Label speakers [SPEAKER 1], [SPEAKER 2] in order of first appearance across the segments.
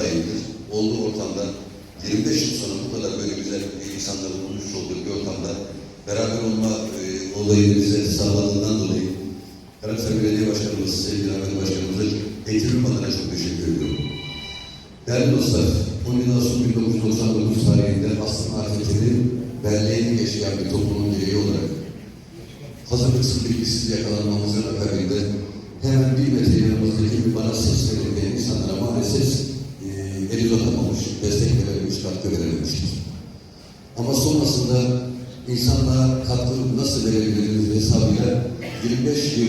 [SPEAKER 1] daimdir. Olduğu ortamda 25 yıl sonra bu kadar böyle güzel insanların bulmuş olduğu bir ortamda beraber olma e, olayını bize sağladığından dolayı Karakter Belediye Başkanımız, sevgili Ahmet Başkanımıza Eğitim adına çok teşekkür ediyorum. Değerli dostlar, 17 Ağustos 1999 tarihinde aslında afetleri belleğini yaşayan bir toplumun bireyi olarak hazırlıksız bilgisiz yakalanmamızın akabinde hemen bir metre yanımızdaki bir bana ses verilmeyen insanlara maalesef el uzatamamış, destek verememiş, katkı verememiştir. Ama sonrasında insanlığa katkı nasıl verebiliriz hesabıyla 25 yıl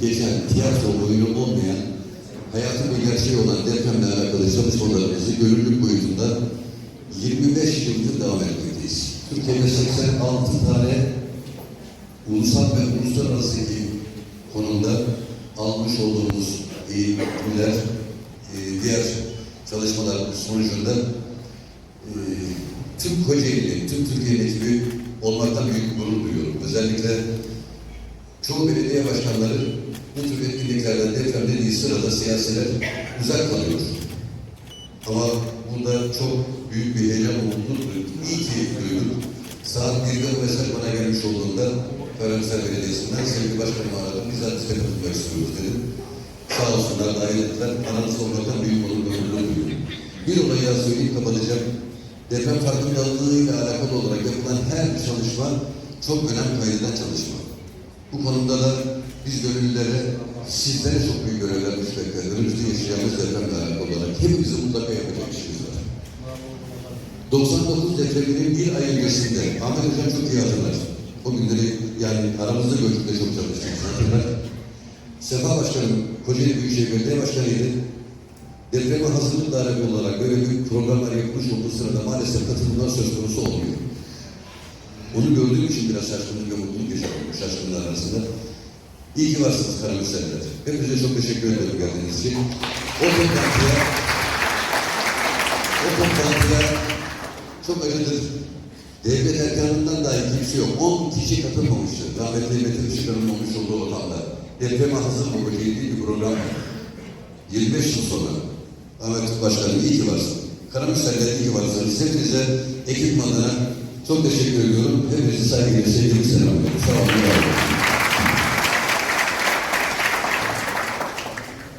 [SPEAKER 1] geçen tiyatro oyunu olmayan hayatın bir gerçeği olan depremle alakalı çalışmalarımızı gönüllülük boyutunda 25 yıldır devam etmekteyiz. Türkiye'de 86 tane ulusal ve uluslararası konumda almış olduğumuz eğitimler, e, diğer çalışmalar sonucunda e, tüm Kocaeli, tüm Türkiye'nin ekibi olmaktan büyük gurur duyuyorum. Özellikle çoğu belediye başkanları bu tür etkinliklerden deprem dediği sırada siyasiler uzak kalıyor. Ama bunda çok büyük bir heyecan ve mutluluk duyduk. İyi ki duyduk. Saat 1'de o mesaj bana gelmiş olduğunda Karamsar Belediyesi'nden sevgili başkanımı aradım. Biz hadisle katılmak istiyoruz dedim. Olsunlar dahil ettiler. Aranızda olmaktan büyük ve mutluluk duydum. Bir olayı daha söyleyip kapatacağım. Deprem farkındalığıyla alakalı olarak yapılan her çalışma çok önem kaydeden çalışma. Bu konuda da biz gönüllülere, sizlere çok büyük görevler düşmekte. Önümüzde yaşayacağımız depremle alakalı olarak hepimizin mutlaka yapacak işimiz var. 99 depreminin bir ay öncesinde Ahmet Hocam çok iyi hatırlar. O günleri yani aramızda gördükçe çok çalıştık. Hatırlar. Sefa Başkanım, Kocaeli Büyükşehir Belediye Başkanı'ydı. Depreme hazırlık dairesi olarak böyle büyük programlar yapılmış olduğu sırada maalesef katılımlar söz konusu olmuyor. Onu gördüğüm için biraz şaşkınlık ve mutluluk yaşadım bu şaşkınlar arasında. İyi ki varsınız Karamürsel'ler. Hepinize çok teşekkür ederim geldiğiniz için. O toplantıya, o toplantıya çok acıdır. Devlet erkanından dahi kimse yok. 10 kişi katılmamıştı. Rahmetli Metin Işık'ın olmuş olduğu ortamda. Depreme hazır mı diye bir program var. 25 yıl sonra Ahmet Başkanım iyi ki varsın. Karamürsel'ler iyi ki varsınız. Hepinize ekip adına çok teşekkür ediyorum. Hepinizi saygıyla, sevgiyle selamlıyorum. Sağ olun.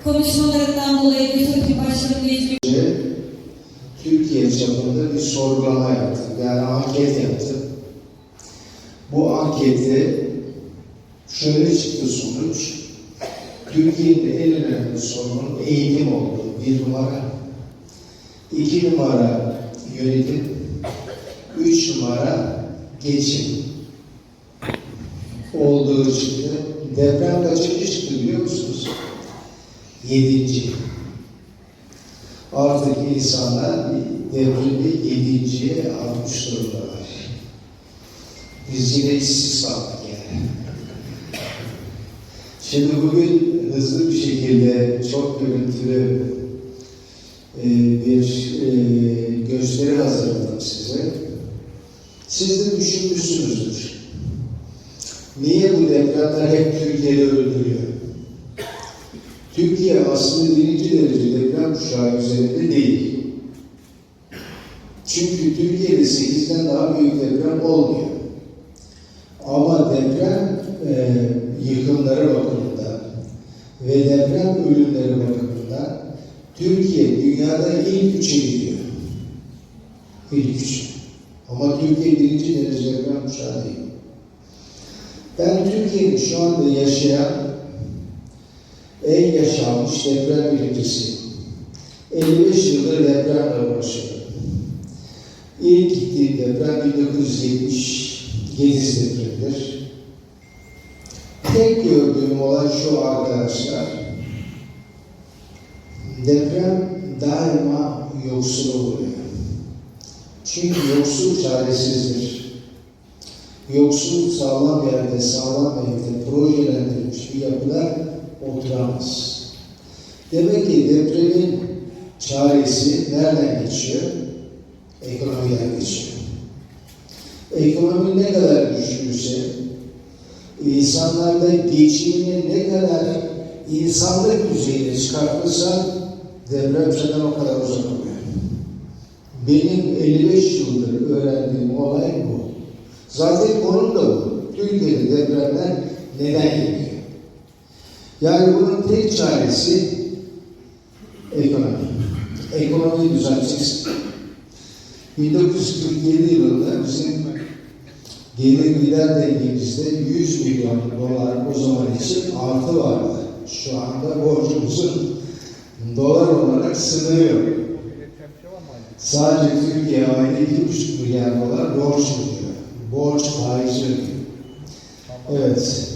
[SPEAKER 2] Konuşmalarından dolayı Mütürk'ün başkanı Necmi
[SPEAKER 3] Türkiye çapında bir sorgulama yaptık. Yani anket yaptık. Bu ankette şöyle çıktı sonuç. Türkiye'nin en önemli sorunun eğitim olduğu bir numara. iki numara yönetim. Üç numara geçim olduğu çıktı. Deprem kaçıncı çıktı biliyor musunuz? Yedinci. Artık insanlar devrimi yedinciye almış durumdalar. Biz yine işsiz kaldık yani. Şimdi bugün hızlı bir şekilde çok görüntülü e, bir e, gösteri hazırladım size. Siz de düşünmüşsünüzdür. Niye bu depremler hep Türkiye'de öldürüyor? Türkiye aslında birinci derece deprem kuşağı üzerinde değil. Çünkü Türkiye'de 8'den daha büyük deprem olmuyor. Ama deprem e, yıkımları bakımından ve deprem ölümleri bakımından Türkiye dünyada ilk üçe gidiyor. İlk üç. Ama Türkiye birinci derece deprem kuşağı değil. Ben Türkiye'nin şu anda yaşayan en yaşanmış deprem bilimcisi. 55 yıldır depremle uğraşıyorum. İlk gittiğim deprem 1970 Gediz depremidir. Tek gördüğüm olay şu arkadaşlar. Deprem daima yoksulu vuruyor. Çünkü yoksul çaresizdir. Yoksul sağlam yerde, sağlam evde projelendirilmiş bir yapıda oturamaz. Demek ki depremin çaresi nereden geçiyor? Ekonomiden geçiyor. Ekonomi ne kadar güçlüyse, insanlarda geçimini ne kadar insanlık düzeyine çıkartırsa deprem senden o kadar uzak oluyor. Benim 55 yıldır öğrendiğim olay bu. Zaten konum da bu. Türkiye'de depremler neden geliyor? Yani bunun tek çaresi ekonomi. Ekonomiyi düzelteceksin. 1947 yılında bizim gelir gider dengemizde 100 milyon dolar o zaman için artı vardı. Şu anda borcumuzun dolar olarak sınırı yok. Sadece Türkiye ayda 2,5 milyar dolar borç ödüyor. Borç faizi. Evet,